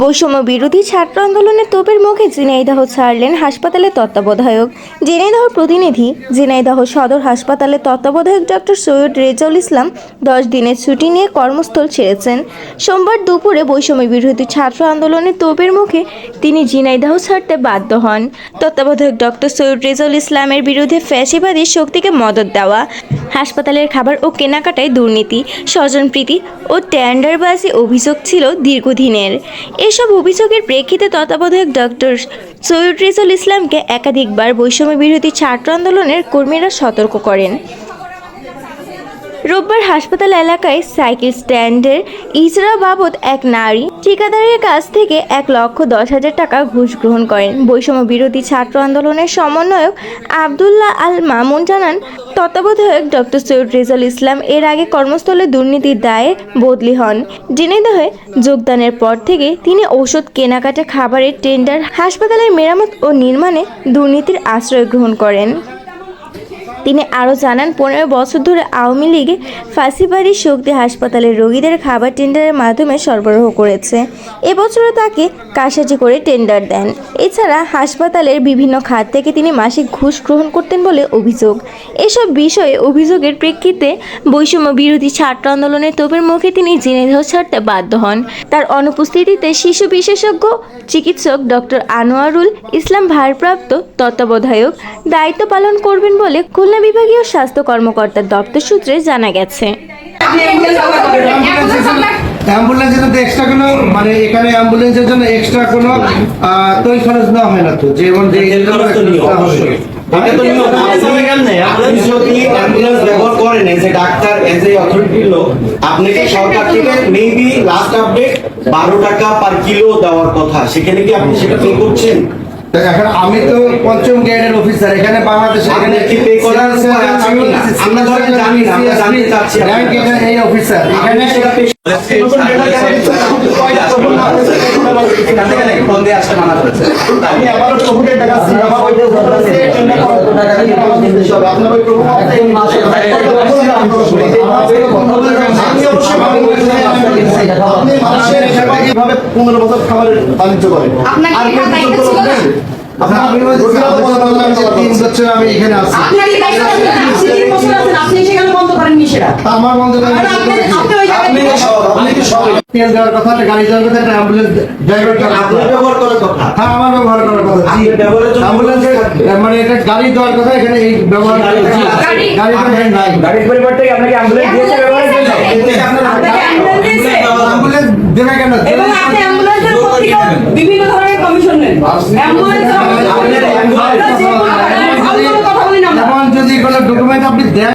বৈষম্য বিরোধী ছাত্র আন্দোলনের তোপের মুখে জিনাইদাহ ছাড়লেন হাসপাতালের তত্ত্বাবধায়ক। জিনাইদাহ প্রতিনিধি জিনাইদাহ সদর হাসপাতালের তত্ত্বাবধায়ক ডক্টর সৈয়দ রেজাউল ইসলাম দশ দিনের ছুটি নিয়ে কর্মস্থল ছেড়েছেন। সোমবার দুপুরে বৈষম্য বিরোধী ছাত্র আন্দোলনের তোপের মুখে তিনি জিনাইদাহ ছাড়তে বাধ্য হন। তত্ত্বাবধায়ক ডক্টর সৈয়দ রেজাউল ইসলামের বিরুদ্ধে ফ্যাসিবাদী শক্তিকে মদত দেওয়া হাসপাতালের খাবার ও কেনাকাটায় দুর্নীতি, স্বজনপ্রীতি ও ট্যান্ডারবাজি অভিযোগ ছিল দীর্ঘদিনের। এসব অভিযোগের প্রেক্ষিতে তত্ত্বাবধায়ক ডক্টর সৈয়দ রিজুল ইসলামকে একাধিকবার বৈষম্য বিরোধী ছাত্র আন্দোলনের কর্মীরা সতর্ক করেন। রোববার হাসপাতাল এলাকায় সাইকেল স্ট্যান্ডের ইজরা বাবদ এক নারী ঠিকাদারের কাছ থেকে এক লক্ষ দশ হাজার টাকা ঘুষ গ্রহণ করেন। বৈষম্য বিরোধী ছাত্র আন্দোলনের সমন্বয়ক আবদুল্লাহ আল মামুন জানান, তত্ত্বাবধায়ক ডক্টর সৈয়দ রেজাল ইসলাম এর আগে কর্মস্থলে দুর্নীতির দায়ে বদলি হন। জেনেদহে যোগদানের পর থেকে তিনি ঔষধ, কেনাকাটা খাবারের টেন্ডার, হাসপাতালের মেরামত ও নির্মাণে দুর্নীতির আশ্রয় গ্রহণ করেন। তিনি আরও জানান, পনেরো বছর ধরে আওয়ামী লীগে ফাঁসিবাদী শক্তি হাসপাতালের রোগীদের খাবার টেন্ডারের মাধ্যমে সরবরাহ করেছে। এবছরও তাকে কারসাজি করে টেন্ডার দেন। এছাড়া হাসপাতালের বিভিন্ন খাত থেকে তিনি মাসিক ঘুষ গ্রহণ করতেন বলে অভিযোগ। এসব বিষয়ে অভিযোগের প্রেক্ষিতে বৈষম্য বিরোধী ছাত্র আন্দোলনের তোপের মুখে তিনি জেনেদেহ ছাড়তে বাধ্য হন। তার অনুপস্থিতিতে শিশু বিশেষজ্ঞ চিকিৎসক ডক্টর আনোয়ারুল ইসলাম ভারপ্রাপ্ত তত্ত্বাবধায়ক দায়িত্ব পালন করবেন বলে খুলনা বিভাগীয় স্বাস্থ্য কর্মকর্তার দপ্তর সূত্রে জানা গেছে। অ্যাম্বুলেন্সের জন্য এক্সট্রা কোনো মানে এখানে অ্যাম্বুলেন্সের জন্য এক্সট্রা কোনো তৈরি খরচ নেওয়া হয় না তো? যেমন যে তো তো আপনাকে সরকার থেকে মেবি লাস্ট আপডেট বারো টাকা পার কিলো দেওয়ার কথা। সেখানে কি আপনি সেটা পে করছেন? তো এখন আমি তো পঞ্চম গ্রেডের অফিসার এখানে বাংলাদেশে এখানে কি pay করার উপায় আমরা ধরেন জানি না, আমরা র্যাঙ্ক এখানে এই অফিসার এখানে সেটা পনেরো বছর খাবারের বাণিজ্য করেন? আমি এখানে আছি। আমার বন্ধু তেল দেওয়ার কথা একটা গাড়ি দেওয়ার কথা একটা অ্যাম্বুলেন্স ড্রাইভার ব্যবহার করার কথা। হ্যাঁ আমার ব্যবহার করার কথা। অ্যাম্বুলেন্সের মানে এটা গাড়ি দেওয়ার কথা এখানে এই ব্যবহার গাড়ি- গাড়ি- নাই। গাড়ির পরিবর্তে আপনাকে অ্যাম্বুলেন্স দিয়েছে। ব্যবহারের জন্য আপনাকে অ্যাম্বুলেন্স দিয়েছে? অ্যাম্বুলেন্স দেবে কেন এবং আপনি অ্যাম্বুলেন্সের প্রত্যেকে বিভিন্ন ধরনের কমিশন নেন অ্যাম্বুলেন্স আপনার অ্যাম্বুলেন্স- আমরা যে কোনো- আমরা ভালো করে কথা বলি না আমরা। এখন যদি কোনো ডকুমেন্ট আপনি দেন